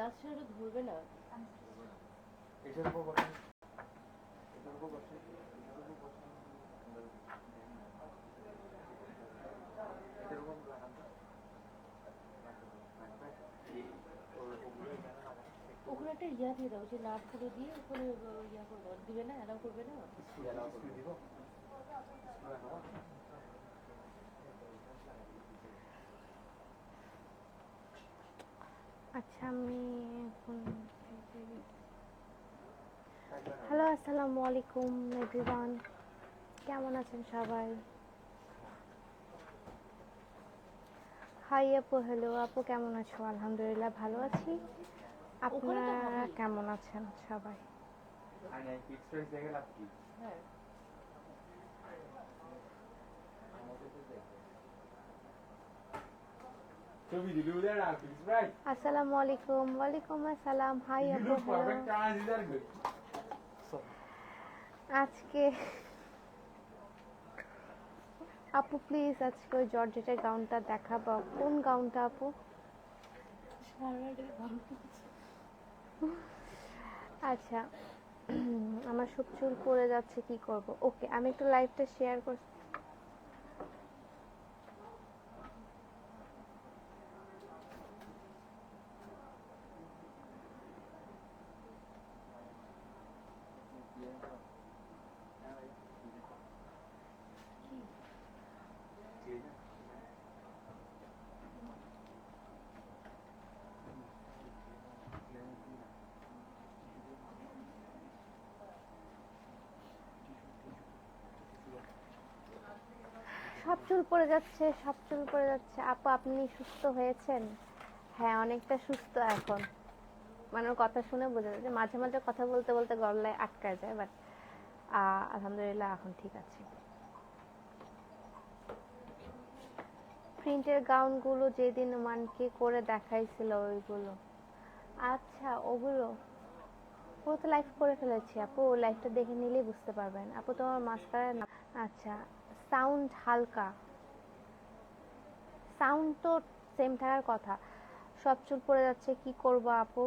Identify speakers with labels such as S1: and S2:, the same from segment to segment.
S1: গ্লাসটা ওটা ধরবে না।
S2: এটার উপর এটার উপর এটার উপর এটার উপর।
S1: ওখানে একটা ইয়া দিয়ে দাও যে নাট করে দিয়ে ওখানে ইয়া করে দাও দিবে না? অ্যালাউ করবে না?
S2: দিব?
S3: আচ্ছা আমি এখন হ্যালো। আসসালামু আলাইকুম এভরিওয়ান কেমন আছেন সবাই? হাই আপু হ্যালো আপু কেমন আছো? আলহামদুলিল্লাহ ভালো আছি। আপনারা কেমন আছেন সবাই
S2: আর নাই, fixed price দেখে লাভ কি?
S1: হ্যাঁ
S2: ছবি দিলি উদয় না, fixed price?
S3: আসসালামু আলাইকুম ওয়ালাইকুম আসসালাম হাই আপু. আজকে আপু প্লিজ আজকে ওই জর্জেটের গাউনটা দেখাবো। কোন গাউনটা আপু। আচ্ছা আমার সব চুল পড়ে যাচ্ছে কি করব? ওকে আমি একটু লাইভটা শেয়ার করছি সব চুল পড়ে যাচ্ছে, সব চুল পড়ে যাচ্ছে। আপু, আপনি সুস্থ হয়েছেন? হ্যাঁ অনেকটা সুস্থ এখন। মানে কথা শুনে বোঝা যায় যে মাঝে মাঝে কথা বলতে বলতে গলায় আটকায় যায় বাট আলহামদুলিল্লাহ এখন ঠিক আছে। প্রিন্টের গাউনগুলো যেদিন মানকে করে দেখাইছিল ওইগুলো। আচ্ছা ওগুলো ও তো লাইভ করে ফেলেছি আপু। লাইভটা দেখে নিলেই বুঝতে পারবেন। আপু, তোমার মাস্কারা না আচ্ছা সাউন্ড হালকা। সাউন্ড তো সেম থাকার কথা। সব চুল পড়ে যাচ্ছে, কি করব আপু?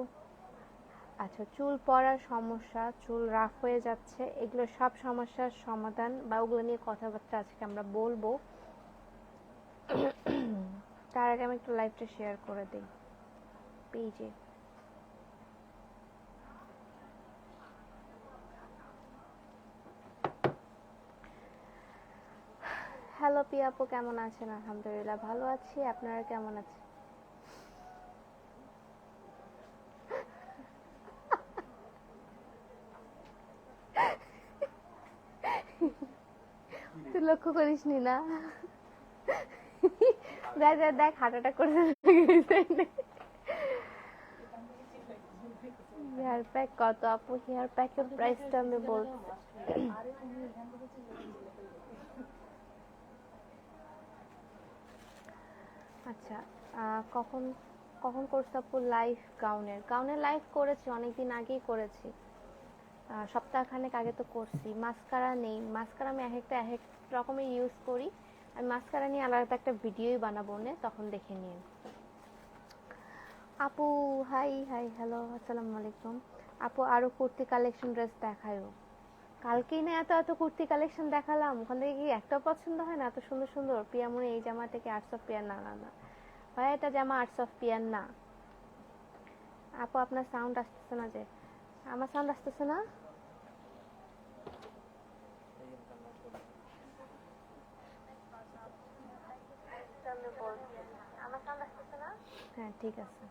S3: আচ্ছা চুল পড়ার সমস্যা, চুল রাফ হয়ে যাচ্ছে, এগুলো সব সমস্যার সমাধান বা ওগুলো নিয়ে কথাবার্তা আজকে আমরা বলব। তার আগে আমি একটু লাইভটা শেয়ার করে দিই। পেজে হ্যালো পিয়া আপু, কেমন আছেন? আলহামদুলিল্লাহ ভালো আছি। আপনারা কেমন আছেন? তুই লক্ষ্য করিস নি না? দেখ দেখ দেখ হাঁটাটা করে হেয়ার প্যাক কত? আপু হেয়ার প্যাকের প্রাইসটা আমি বলছি। আচ্ছা কখন কখন করছ আপু লাইভ গাউনের গাউনের লাইভ করেছি, অনেকদিন আগেই করেছি। সপ্তাহখানেক আগে তো করছি। মাস্কারা নেই। মাস্কারা আমি এক একটা, এক এক রকমের ইউজ করি। আমি মাস্কারা নিয়ে আলাদা একটা ভিডিওই বানাবো নে তখন দেখে নিন। আপু হাই হাই হ্যালো আসসালামু আলাইকুম। আপু, আরও কুর্তি কালেকশন ড্রেস দেখায়ও কালকেই না এত এত কুর্তি কালেকশন দেখালাম। ওখান থেকে কি একটা পছন্দ হয় না? এত সুন্দর সুন্দর পিয়ামনে এই জামা থেকে আর্টস অফ পিয়ার না না না। ভাই, এটা জামা আর্টস অফ পিয়ার না। আপু, আপনার সাউন্ড আসতেছে না যে। আমার সাউন্ড আসতেছে না? হ্যাঁ ঠিক আছে।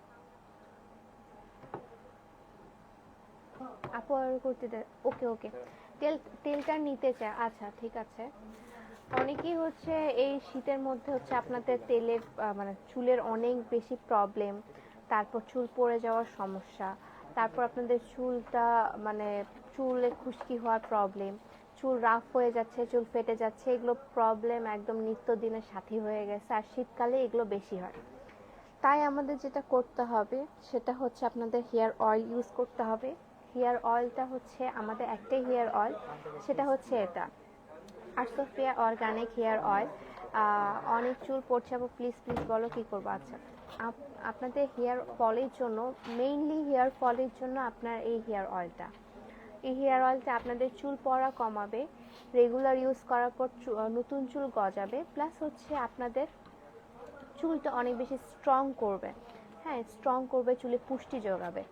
S3: আপু, আর কুর্তিতে ওকে ওকে। তেল, তেলটা নিতে চায়। আচ্ছা ঠিক আছে। অনেকেই হচ্ছে এই শীতের মধ্যে হচ্ছে আপনাদের তেলের মানে চুলের অনেক বেশি প্রবলেম তারপর চুল পড়ে যাওয়ার সমস্যা, তারপর আপনাদের চুলটা মানে চুলে খুশকি হওয়ার প্রবলেম চুল রাফ হয়ে যাচ্ছে, চুল ফেটে যাচ্ছে, এগুলো প্রবলেম একদম নিত্যদিনের সাথী হয়ে গেছে, আর শীতকালে এগুলো বেশি হয়। তাই আমাদের যেটা করতে হবে, সেটা হচ্ছে আপনাদের হেয়ার অয়েল ইউজ করতে হবে। হেয়ার অয়েলটা হচ্ছে আমাদের একটাই হেয়ার অয়েল, সেটা হচ্ছে এটা। আর্সোফিয়া অর্গানিক হেয়ার অয়েল অনেক চুল পড়ছে, আপু প্লিজ প্লিজ বলো কি করব? আচ্ছা আপ- আপনাদের হেয়ার ফলের জন্য মেইনলি হেয়ার ফলের জন্য আপনার এই হেয়ার অয়েলটা। এই হেয়ার অয়েলটা আপনাদের চুল পড়া কমাবে রেগুলার ইউজ করার পর নতুন চুল গজাবে প্লাস হচ্ছে আপনাদের চুলটা অনেক বেশি স্ট্রং করবে। হ্যাঁ স্ট্রং করবে, চুলে পুষ্টি যোগাবে।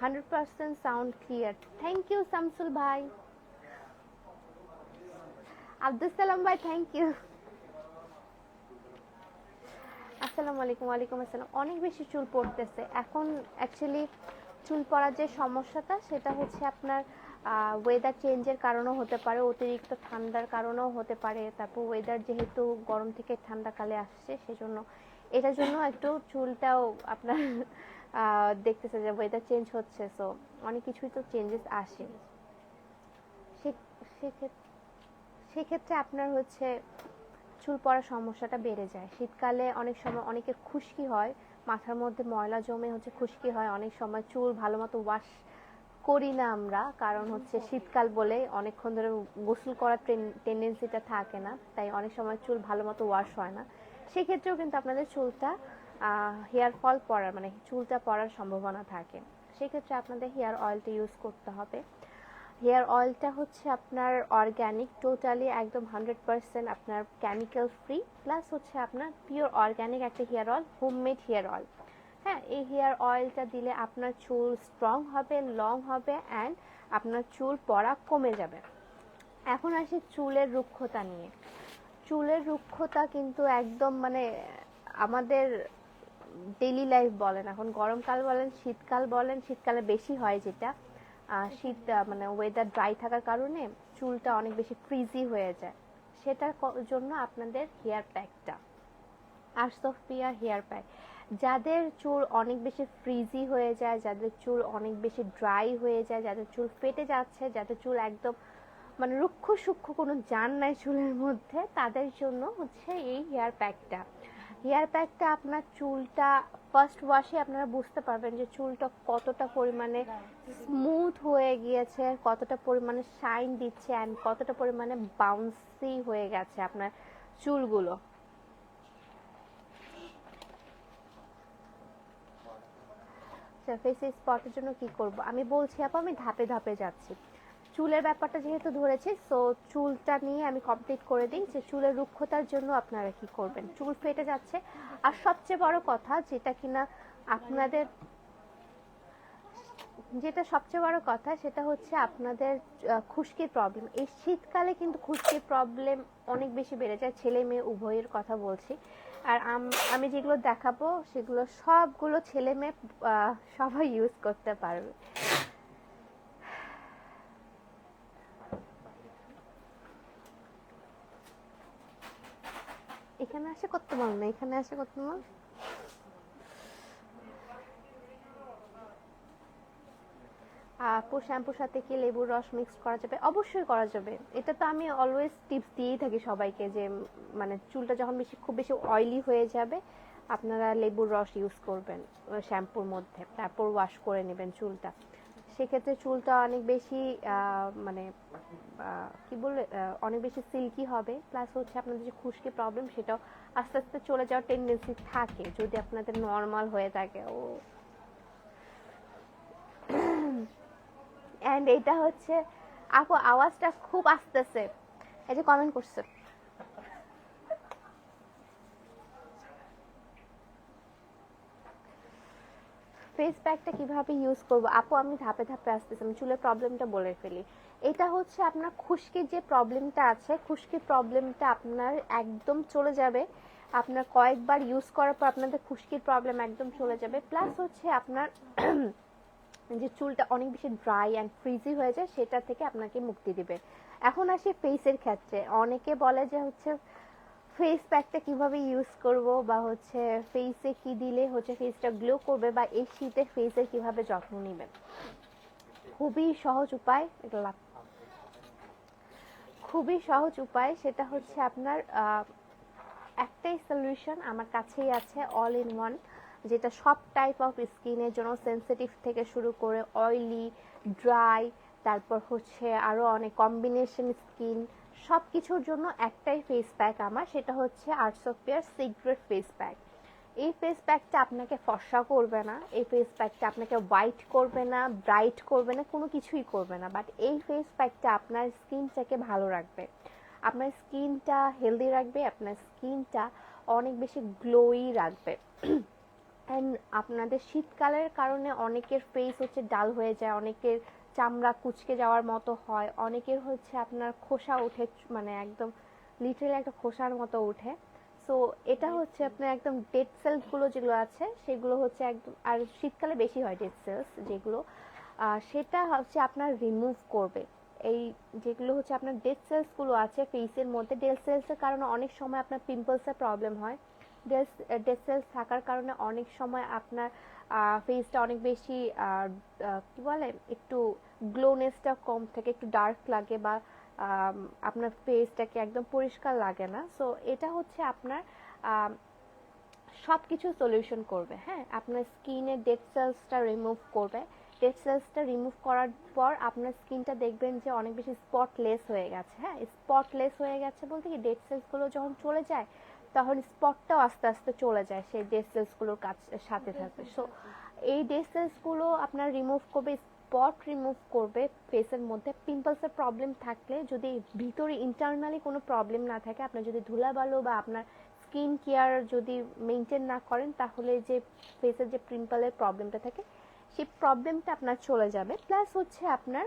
S3: Hundred percent sound clear thank you Shamsul ভাই আব্দুল সালাম ভাই থ্যাংক ইউ আসসালামু আলাইকুম ওয়ালাইকুম আসসালাম অনেক বেশি চুল পড়তেছে। এখন অ্যাকচুয়ালি চুল পড়ার যে সমস্যাটা, সেটা হচ্ছে আপনার ওয়েদার চেঞ্জের কারণেও হতে পারে, অতিরিক্ত ঠান্ডার কারণেও হতে পারে। তারপর ওয়েদার যেহেতু গরম থেকে ঠান্ডাকালে আসছে, সেজন্য এটার জন্য একটু চুলটাও আপনার দেখতেছে যে ওয়েদার চেঞ্জ হচ্ছে। সো অনেক কিছুই তো চেঞ্জেস আসে। সেক্ষেত্রে সেক্ষেত্রে আপনার হচ্ছে চুল পড়ার সমস্যাটা বেড়ে যায়। শীতকালে অনেক সময় অনেকের খুশকি হয় মাথার মধ্যে ময়লা জমে হচ্ছে খুশকি হয়। অনেক সময় চুল ভালো মতো ওয়াশ করি না আমরা কারণ হচ্ছে শীতকাল বলে অনেকক্ষণ ধরে গোসল করার টেন্ডেন্সিটা থাকে না তাই অনেক সময় চুল ভালো মতো ওয়াশ হয় না। সেক্ষেত্রেও কিন্তু আপনাদের চুলটা হেয়ার ফল পড়ার মানে চুলটা পড়ার সম্ভাবনা থাকে। সেক্ষেত্রে আপনাদের হেয়ার অয়েলটা ইউজ করতে হবে। হেয়ার অয়েলটা হচ্ছে আপনার অর্গ্যানিক টোটালি একদম হান্ড্রেড পার্সেন্ট আপনার কেমিক্যাল ফ্রি প্লাস হচ্ছে আপনার পিওর অর্গ্যানিক একটা hair oil homemade hair oil. হ্যাঁ এই হেয়ার অয়েলটা দিলে আপনার চুল স্ট্রং হবে লং হবে অ্যান্ড আপনার চুল পড়া কমে যাবে। এখন আসি চুলের রুক্ষতা নিয়ে। চুলের রুক্ষতা কিন্তু একদম মানে আমাদের ডেইলি লাইফ বলেন এখন গরমকাল বলেন শীতকাল বলেন শীতকালে বেশি হয় যেটা। শীত মানে ওয়েদার ড্রাই থাকার কারণে চুলটা অনেক বেশি ফ্রিজি হয়ে যায়। সেটার জন্য আপনাদের হেয়ার প্যাকটা আর্সফিয়া হেয়ার প্যাক যাদের চুল অনেক বেশি ফ্রিজি হয়ে যায় যাদের চুল অনেক বেশি ড্রাই হয়ে যায় যাদের চুল ফেটে যাচ্ছে যাদের চুল একদম মানে রুক্ষ সূক্ষ্ম কোনো জান নাই চুলের মধ্যে তাদের জন্য হচ্ছে এই হেয়ার প্যাকটা হেয়ার প্যাকটা আপনার চুলটা ফার্স্ট ওয়াশে আপনারা বুঝতে পারবেন যে চুলটা কতটা পরিমাণে স্মুথ হয়ে গিয়েছে, কতটা পরিমাণে শাইন দিচ্ছে অ্যান্ড কতটা পরিমাণে বাউন্সি হয়ে গেছে আপনার চুলগুলো। ফেসে স্পটের জন্য কি করব? আমি বলছি আপু, আমি ধাপে ধাপে যাচ্ছি। চুলের ব্যাপারটা যেহেতু ধরেছি সো চুলটা নিয়ে আমি কমপ্লিট করে দিই যে চুলের রুক্ষতার জন্য আপনারা কি করবেন। চুল ফেটে যাচ্ছে। আর সবচেয়ে বড় কথা যেটা কিনা আপনাদের, যেটা সবচেয়ে বড় কথা সেটা হচ্ছে আপনাদের খুশকির প্রবলেম এই শীতকালে কিন্তু খুশকির প্রবলেম অনেক বেশি বেড়ে যায়। ছেলে মেয়ে উভয়ের কথা বলছি। আর আমি যেগুলো দেখাবো সেগুলো সবগুলো ছেলে মেয়ে সবাই ইউজ করতে পারবে। এখানে আসে করতে পারব না এখানে আসে করতে পারব আপু শ্যাম্পুর সাথে কি লেবুর রস মিক্স করা যাবে? অবশ্যই করা যাবে। এটা তো আমি অলওয়েজ টিপস দিয়েই থাকি সবাইকে যে মানে চুলটা যখন বেশি, খুব বেশি অয়েলি হয়ে যাবে, আপনারা লেবুর রস ইউজ করবেন, শ্যাম্পুর মধ্যে। তারপর ওয়াশ করে নেবেন চুলটা। সেক্ষেত্রে চুলটা অনেক বেশি মানে কি বলে অনেক বেশি সিল্কি হবে। প্লাস হচ্ছে আপনাদের যে খুশকি প্রবলেম সেটাও আস্তে আস্তে চলে যাওয়ার টেন্ডেন্সি থাকে। যদি আপনাদের নর্মাল হয়ে থাকে, ও। এন্ড এটা হচ্ছে, আপু, আওয়াজটা খুব আসতেছে। এই যে কমেন্ট করছে। ফেস প্যাকটা কীভাবে ইউজ করব? আপু, আমি ধাপে ধাপে আসতেছি, আমি চুলের প্রবলেমটা বলে ফেলি। এটা হচ্ছে আপনার খুশকির যে প্রবলেমটা আছে, খুশকির প্রবলেমটা আপনার একদম চলে যাবে। আপনার কয়েকবার ইউজ করার পর আপনাদের খুশকির প্রবলেম একদম চলে যাবে। প্লাস হচ্ছে আপনার যে চুলটা অনেক বেশি ড্রাই অ্যান্ড ফ্রিজি হয়ে যায়, সেটা থেকে আপনাকে মুক্তি দিবে। এখন আসি ফেসের ক্ষেত্রে। অনেকে বলে যে হচ্ছে ফেস প্যাকটা কীভাবে ইউজ করব বা হচ্ছে ফেসে কি দিলে হচ্ছে ফেসটা গ্লো করবে বা এই শীতে ফেসের কীভাবে যত্ন নেবেন? খুবই সহজ উপায়, এটা লাগ- খুবই সহজ উপায়, সেটা হচ্ছে আপনার একটাই সলিউশন আমার কাছেই আছে অল ইন ওয়ান যেটা সব টাইপ অফ স্কিনের জন্য সেনসিটিভ থেকে শুরু করে অয়েলি ড্রাই তারপর হচ্ছে আরও অনেক কম্বিনেশন স্কিন সব কিছুর জন্য একটাই ফেস প্যাক আমার, সেটা হচ্ছে arts of pair secret face pack এই ফেস প্যাকটা আপনাকে ফর্সা করবে না, এই ফেস প্যাকটা আপনাকে হোয়াইট করবে না ব্রাইট করবে না, কোনো কিছুই করবে না। বাট এই ফেস প্যাকটা আপনার স্কিনটাকে ভালো রাখবে। আপনার স্কিনটা হেলদি রাখবে, আপনার স্কিনটা অনেক বেশি গ্লোই রাখবে। অ্যান্ড আপনাদের শীতকালের কারণে অনেকের ফেস হচ্ছে ডাল হয়ে যায়, অনেকের চামড়া কুচকে যাওয়ার মতো হয়। অনেকের হচ্ছে আপনার খোসা উঠে মানে একদম লিটারালি একটা খোসার মতো উঠে। সো এটা হচ্ছে আপনার একদম ডেড সেলসগুলো যেগুলো আছে সেগুলো হচ্ছে একদম আর শীতকালে বেশি হয় ডেড সেলস যেগুলো। সেটা হচ্ছে আপনার রিমুভ করবে। এই যেগুলো হচ্ছে আপনার ডেড সেলসগুলো আছে ফেসের মধ্যে ডেড সেলসের কারণে অনেক সময় আপনার পিম্পলসের প্রবলেম হয়। ডেড সেলস থাকার কারণে অনেক সময় আপনার ফেসটা অনেক বেশি কি বলে একটু গ্লোনেসটা কম থাকে, একটু ডার্ক লাগে বা আপনার ফেসটাকে একদম পরিষ্কার লাগে না। সো এটা হচ্ছে আপনার সব কিছু সলিউশন করবে হ্যাঁ? আপনার স্কিনের ডেড সেলসটা রিমুভ করবে। ডেড সেলসটা রিমুভ করার পর আপনার স্কিনটা দেখবেন যে অনেক বেশি স্পটলেস হয়ে গেছে হ্যাঁ? স্পটলেস হয়ে গেছে বলতে কি ডেড সেলসগুলো যখন চলে যায়, তখন স্পটটাও আস্তে আস্তে চলে যায় সেই ডেড সেলসগুলোর কাছ, সাথে থাকবে। সো এই ডেড সেলসগুলো আপনার রিমুভ করবে স্পট রিমুভ করবে ফেসের মধ্যে। পিম্পলসের প্রবলেম থাকলে যদি ভিতরে ইন্টারনালি কোনো প্রবলেম না থাকে, আপনার যদি ধুলাবালো বা আপনার স্কিন কেয়ার যদি মেনটেন না করেন, তাহলে যে ফেসের যে পিম্পলের প্রবলেমটা থাকে, সেই প্রবলেমটা আপনার চলে যাবে। প্লাস হচ্ছে আপনার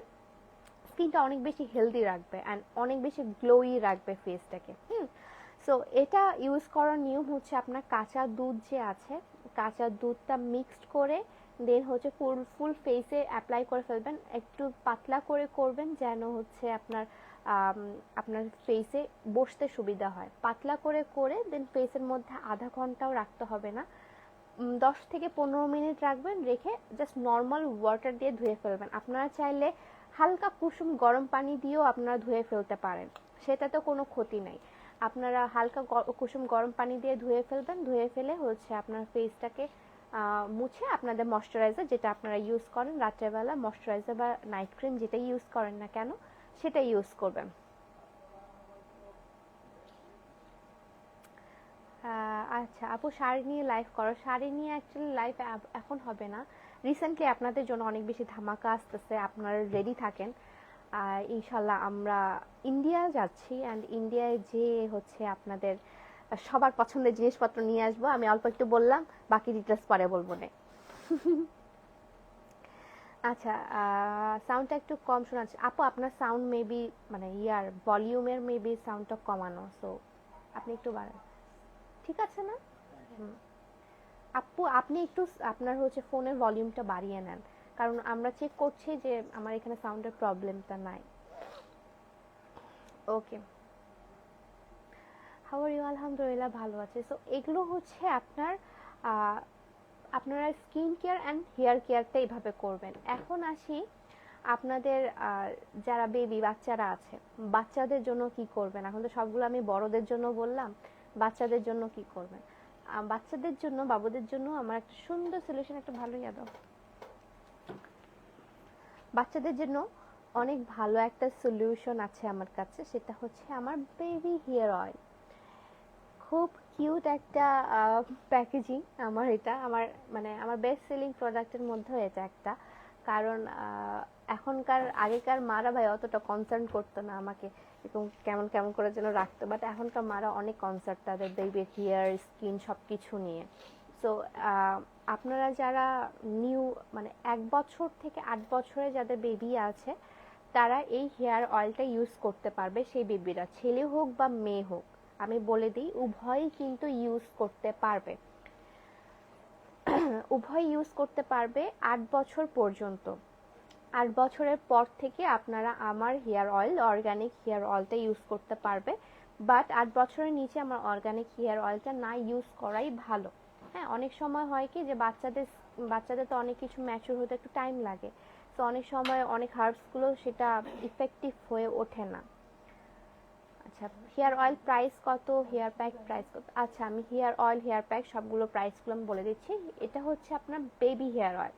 S3: স্কিনটা অনেক বেশি হেলদি রাখবে অ্যান্ড অনেক বেশি গ্লোই রাখবে ফেসটাকে হুম? সো এটা ইউজ করার নিয়ম হচ্ছে আপনার কাঁচা দুধ যে আছে, কাঁচা দুধটা মিক্সড করে দেন হচ্ছে ফুল ফুল ফেসে অ্যাপ্লাই করে ফেলবেন। একটু পাতলা করে করবেন যেন হচ্ছে আপনার আপনার ফেসে বসতে সুবিধা হয়। পাতলা করে করে দেন ফেসের মধ্যে আধা ঘন্টাও রাখতে হবে না। দশ থেকে পনেরো মিনিট রাখবেন, রেখে জাস্ট নর্মাল ওয়াটার দিয়ে ধুয়ে ফেলবেন। আপনারা চাইলে হালকা কুসুম গরম পানি দিয়েও আপনারা ধুয়ে ফেলতে পারেন। সেটাতে কোনো ক্ষতি নাই। আপনারা হালকা কুসুম গরম পানি দিয়ে ধুয়ে ফেলবেন, ধুয়ে ফেলে হচ্ছে আপনার ফেসটাকে মুছে আপনাদের ময়শ্চারাইজার যেটা আপনারা ইউজ করেন, রাত্রেবেলা ময়শ্চারাইজার বা নাইট ক্রিম যেটা ইউজ করেন না কেন সেটা ইউজ করবেন। আচ্ছা আপু শাড়ি নিয়ে লাইভ করো। শাড়ি নিয়ে অ্যাকচুয়ালি লাইভ এখন হবে না। রিসেন্টলি আপনাদের জন্য অনেক বেশি ধামাকা আসতেছে, আপনারা রেডি থাকেন। আর ইনশাল্লাহ আমরা ইন্ডিয়া যাচ্ছি অ্যান্ড ইন্ডিয়ায় যে হচ্ছে আপনাদের সবার পছন্দের জিনিসপত্র নিয়ে আসব। আমি অল্প একটু বললাম, বাকি ডিটেলস পরে বলব না। আচ্ছা সাউন্ডটা একটু কম শোনাচ্ছে। আপু, আপনার সাউন্ড মেবি মানে ইয়ার ভলিউমের মেবি সাউন্ডটা কমানো সো আপনি একটু বাড়ান। ঠিক আছে না। আপু, আপনি একটু আপনার হচ্ছে ফোনের ভলিউমটা বাড়িয়ে নেন। কারণ আমরা চেক করছি যে আমার এখানে সাউন্ডের প্রবলেমটা নাই। ওকে হাওয়ার ইউ আলহামদুলিল্লাহ ভালো আছে। সো এগুলো হচ্ছে আপনার আপনারা স্কিন কেয়ার অ্যান্ড হেয়ার কেয়ারটা এইভাবে করবেন। এখন আসি আপনাদের যারা বেবি বাচ্চারা আছে, বাচ্চাদের জন্য কি করবেন? এখন তো সবগুলো আমি বড়দের জন্য বললাম, বাচ্চাদের জন্য কি করবেন? বাচ্চাদের জন্য, বাবুদের জন্য আমার একটা সুন্দর সলিউশন একটা ভালো ইয়া বাচ্চাদের জন্য অনেক ভালো একটা সলিউশন আছে আমার কাছে, সেটা হচ্ছে আমার বেবি হেয়ার অয়েল খুব কিউট একটা প্যাকেজিং আমার এটা। আমার মানে আমার বেস্ট সেলিং প্রোডাক্টের মধ্যে এটা একটা। কারণ এখনকার, আগেকার মারা ভাই অতটা কনসার্ন করতো না আমাকে। এরকম কেমন কেমন করে যেন রাখতো। বাট এখনকার মারা অনেক কনসার্ন তাদের বেবির হেয়ার স্কিন সব কিছু নিয়ে সো আপনারা যারা নিউ মানে এক বছর থেকে আট বছরে যাদের বেবি আছে, তারা এই হেয়ার অয়েলটা ইউজ করতে পারবে সেই বেবিরা ছেলে হোক বা মেয়ে হোক। আমি বলে দিই, উভয়ই কিন্তু ইউজ করতে পারবে। উভয় ইউজ করতে পারবে আট বছর পর্যন্ত। আট বছরের পর থেকে আপনারা আমার হেয়ার অয়েল অর্গানিক হেয়ার অয়েলটা ইউজ করতে পারবে। বাট আট বছরের নিচে আমার অর্গানিক হেয়ার অয়েলটা না ইউজ করাই ভালো। হ্যাঁ অনেক সময় হয় কি যে বাচ্চাদের বাচ্চাদের তো অনেক কিছু ম্যাচুর হতে একটু টাইম লাগে। তো অনেক সময় অনেক হার্বসগুলো সেটা ইফেক্টিভ হয়ে ওঠে না। আচ্ছা হেয়ার অয়েল প্রাইস কত? হেয়ার প্যাক প্রাইস কত? আচ্ছা আমি হেয়ার অয়েল হেয়ার প্যাক সবগুলো প্রাইসগুলো আমি বলে দিচ্ছি। এটা হচ্ছে আপনার baby hair oil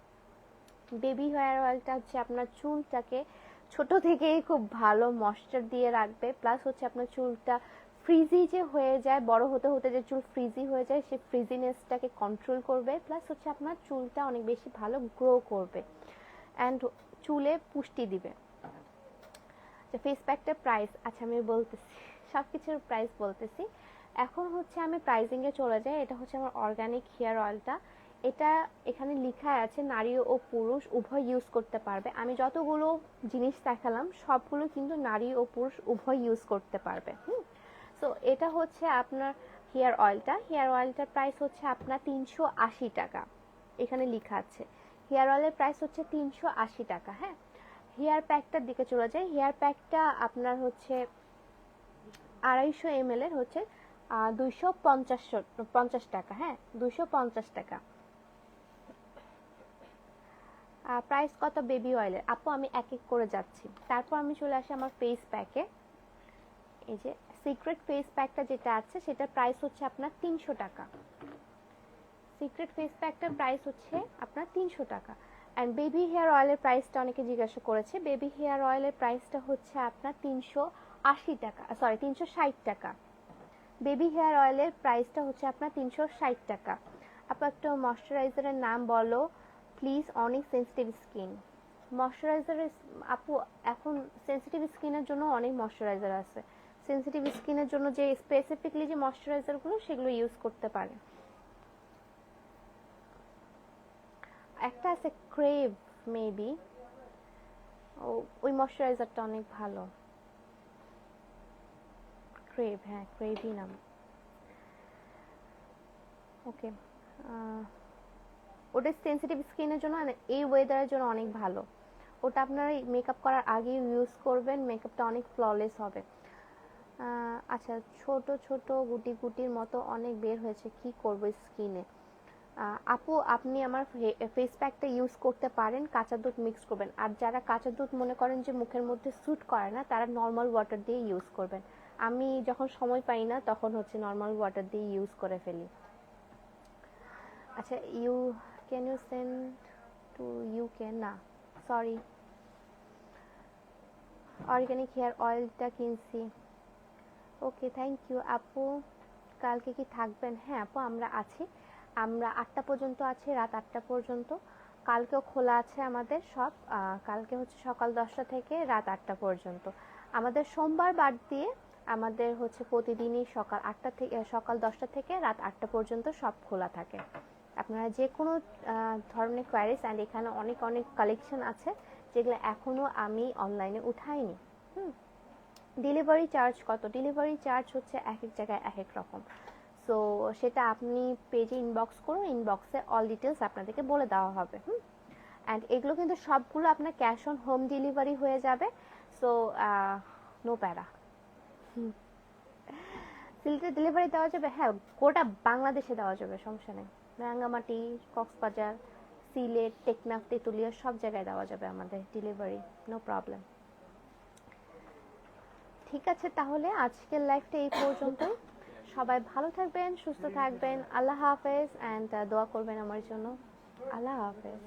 S3: baby hair অয়েলটা হচ্ছে আপনার চুলটাকে ছোট থেকেই খুব ভালো ময়েশ্চার দিয়ে রাখবে। প্লাস হচ্ছে আপনার চুলটা ফ্রিজি যে হয়ে যায়, বড় হতে হতে যে চুল ফ্রিজি হয়ে যায় সেই ফ্রিজিনেসটাকে কন্ট্রোল করবে। প্লাস হচ্ছে আপনার চুলটা অনেক বেশি ভালো গ্রো করবে। অ্যান্ড চুলে পুষ্টি দিবে। যে ফেস প্যাকটার প্রাইস আচ্ছা আমি বলতেছি সব কিছুর প্রাইস বলতেছি। এখন হচ্ছে আমি প্রাইজিংয়ে চলে যাই, এটা হচ্ছে আমার অর্গানিক হেয়ার অয়েলটা এটা এখানে লেখা আছে, নারী ও পুরুষ উভয় ইউজ করতে পারবে। আমি যতগুলো জিনিস দেখালাম, সবগুলো কিন্তু নারী ও পুরুষ উভয় ইউজ করতে পারবে, হুম? সো এটা হচ্ছে আপনার হেয়ার অয়েলটা হেয়ার অয়েলটার প্রাইস হচ্ছে আপনার তিনশো আশি টাকা। এখানে লেখা আছে। হেয়ার অয়েলের প্রাইস হচ্ছে তিনশো আশি টাকা হ্যাঁ? হেয়ার প্যাকটার দিকে চলে যাই। হেয়ার প্যাকটা আপনার হচ্ছে আড়াইশো এম এর হচ্ছে দুইশো পঞ্চাশ পঞ্চাশ টাকা হ্যাঁ দুইশো পঞ্চাশ টাকা। প্রাইস কত বেবি অয়েলের আপু, আমি এক এক করে যাচ্ছি। তারপর আমি চলে আসি আমার ফেস প্যাকে এই যে সিক্রেট ফেস প্যাকটা যেটা আছে, সেটার প্রাইস হচ্ছে আপনার তিনশো টাকা। সিক্রেট ফেস প্যাকটার প্রাইস হচ্ছে আপনার তিনশো টাকা। অ্যান্ড বেবি হেয়ার অয়েলের প্রাইসটা অনেকে জিজ্ঞাসা করেছে। বেবি হেয়ার অয়েলের প্রাইসটা হচ্ছে আপনার তিনশো আশি টাকা সরি তিনশো ষাট টাকা। বেবি হেয়ার অয়েলের প্রাইসটা হচ্ছে আপনার তিনশো ষাট টাকা। আপু, একটা ময়শ্চারাইজারের নাম বলো প্লিজ অনেক সেন্সিটিভ স্কিন ময়শ্চারাইজারের, আপু, এখন সেন্সিটিভ স্কিনের জন্য অনেক ময়শ্চারাইজার আছে। সেন্সিটিভ স্কিনের জন্য যে স্পেসিফিকলি যে ময়শ্চারাইজারগুলো, সেগুলো ইউজ করতে পারে একটা আছে ক্রেভ মেবি ও, ওই ময়শ্চারাইজারটা অনেক ভালো। ক্রেভ হ্যাঁ ক্রেভই নাম। ওকে ওটা সেন্সিটিভ স্কিনের জন্য এই ওয়েদারের জন্য অনেক ভালো। ওটা আপনারা মেকআপ করার আগে ইউজ করবেন মেকআপটা অনেক ফ্ললেস হবে। আচ্ছা ছোট ছোট গুটি গুটির মতো অনেক বের হয়েছে, কি করব স্কিনে আপু, আপনি আমার ফেস প্যাকটা ইউজ করতে পারেন, কাঁচা দুধ মিক্স করবেন। আর যারা কাঁচা দুধ মনে করেন যে মুখের মধ্যে স্যুট করে না, তারা নর্মাল ওয়াটার দিয়ে ইউজ করবেন। আমি যখন সময় পাই না, তখন হচ্ছে নর্মাল ওয়াটার দিয়ে ইউজ করে ফেলি। আচ্ছা you can you send to you can না সরি অর্গানিক হেয়ার অয়েলটা কিনছি। ওকে থ্যাংক ইউ আপু। কালকে কি থাকবেন? হ্যাঁ আপু, আমরা আছি। আমরা আটটা পর্যন্ত আছি, রাত আটটা পর্যন্ত। কালকেও খোলা আছে আমাদের সব কালকে হচ্ছে সকাল দশটা থেকে রাত আটটা পর্যন্ত। আমাদের সোমবার বাদ দিয়ে আমাদের হচ্ছে প্রতিদিনই সকাল আটটা থেকে সকাল দশটা থেকে রাত আটটা পর্যন্ত সব খোলা থাকে। আপনারা যে কোনো ধরনের কোয়ারিজ অ্যান্ড এখানে অনেক অনেক কালেকশন আছে, যেগুলো এখনও আমি অনলাইনে উঠাইনি। হুম? ডেলিভারি চার্জ কত? ডেলিভারি চার্জ হচ্ছে এক এক জায়গায় এক এক রকম। সো সেটা আপনি পেজে ইনবক্স করুন ইনবক্সে অল ডিটেলস আপনাদেরকে বলে দেওয়া হবে, হুম? অ্যান্ড এগুলো কিন্তু সবগুলো আপনার ক্যাশ অন হোম ডেলিভারি হয়ে যাবে সো নো প্যারা সিলেটে ডেলিভারি দেওয়া যাবে হ্যাঁ গোটা বাংলাদেশে দেওয়া যাবে, সমস্যা নেই। রাঙ্গামাটি, কক্সবাজার, সিলেট, টেকনাফ, তেঁতুলিয়া, সব জায়গায় দেওয়া যাবে আমাদের ডেলিভারি নো প্রবলেম ঠিক আছে তাহলে, আজকের লাইফটা এই পর্যন্তই। সবাই ভালো থাকবেন সুস্থ থাকবেন। আল্লাহ হাফেজ অ্যান্ড দোয়া করবেন আমার জন্য। আল্লাহ হাফেজ।